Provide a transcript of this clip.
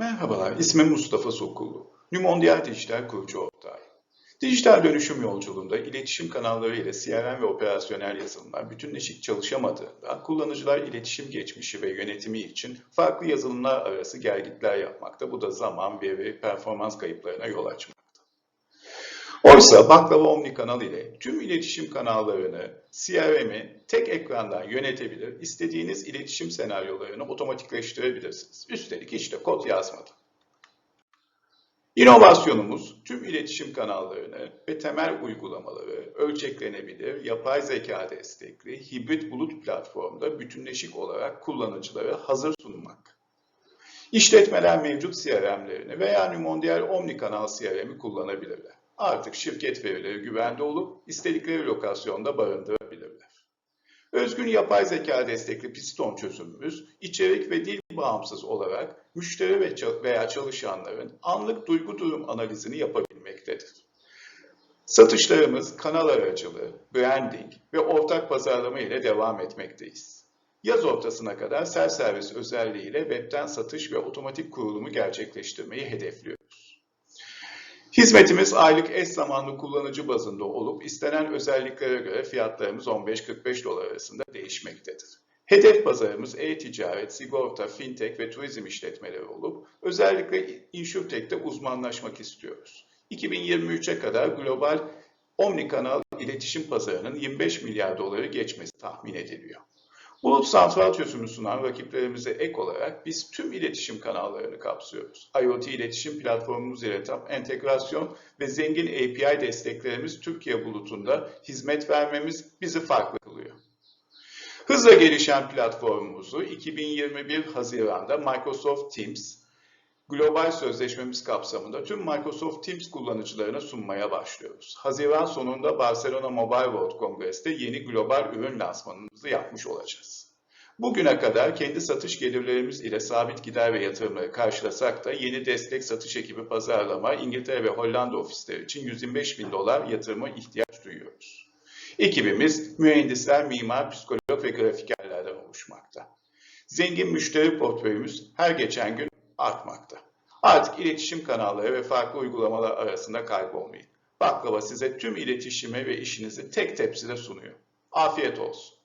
Merhabalar, ismim Mustafa Sokullu. Numondial Dijital kurucu ortağı. Dijital dönüşüm yolculuğunda iletişim kanalları ile CRM ve operasyonel yazılımlar bütünleşik çalışamadığında kullanıcılar iletişim geçmişi ve yönetimi için farklı yazılımlar arası gelgitler yapmakta. Bu da zaman, veri, performans kayıplarına yol açmakta. Oysa Baklava Omnikanal ile tüm iletişim kanallarını, CRM'i tek ekrandan yönetebilir, istediğiniz iletişim senaryolarını otomatikleştirebilirsiniz. Üstelik hiç de kod yazmadan. İnovasyonumuz tüm iletişim kanallarını ve temel uygulamaları ölçeklenebilir, yapay zeka destekli, hibrit bulut platformda bütünleşik olarak kullanıcılara hazır sunmak. İşletmeler mevcut CRM'lerini veya Numondial Omnikanal CRM'i kullanabilirler. Artık şirket verileri güvende olup istedikleri lokasyonda barındırabilirler. Özgün yapay zeka destekli Piston çözümümüz, içerik ve dil bağımsız olarak müşteri ve veya çalışanların anlık duygu durum analizini yapabilmektedir. Satışlarımız kanal aracılığı, branding ve ortak pazarlama ile devam etmekteyiz. Yaz ortasına kadar self-servis özelliğiyle webten satış ve otomatik kurulumu gerçekleştirmeyi hedefliyoruz. Hizmetimiz aylık eş zamanlı kullanıcı bazında olup istenen özelliklere göre fiyatlarımız 15-45 dolar arasında değişmektedir. Hedef pazarımız e-ticaret, sigorta, fintech ve turizm işletmeleri olup özellikle InsurTech'te uzmanlaşmak istiyoruz. 2023'e kadar global omnikanal iletişim pazarının 25 milyar doları geçmesi tahmin ediliyor. Bulut santral çözümü sunan rakiplerimize ek olarak biz tüm iletişim kanallarını kapsıyoruz. IoT iletişim platformumuz ile tam entegrasyon ve zengin API desteklerimiz Türkiye bulutunda hizmet vermemiz bizi farklı kılıyor. Hızla gelişen platformumuzu 2021 Haziran'da Microsoft Teams global sözleşmemiz kapsamında tüm Microsoft Teams kullanıcılarına sunmaya başlıyoruz. Haziran sonunda Barcelona Mobile World Congress'te yeni global ürün lansmanımızı yapmış olacağız. Bugüne kadar kendi satış gelirlerimiz ile sabit gider ve yatırımları karşılasak da yeni destek satış ekibi pazarlama İngiltere ve Hollanda ofisleri için 125 bin dolar yatırıma ihtiyaç duyuyoruz. Ekibimiz mühendisler, mimar, psikolog ve grafikerlerden oluşmakta. Zengin müşteri portföyümüz her geçen gün artmakta. Artık iletişim kanalları ve farklı uygulamalar arasında kaybolmayın. Baklava size tüm iletişimi ve işinizi tek tepside sunuyor. Afiyet olsun.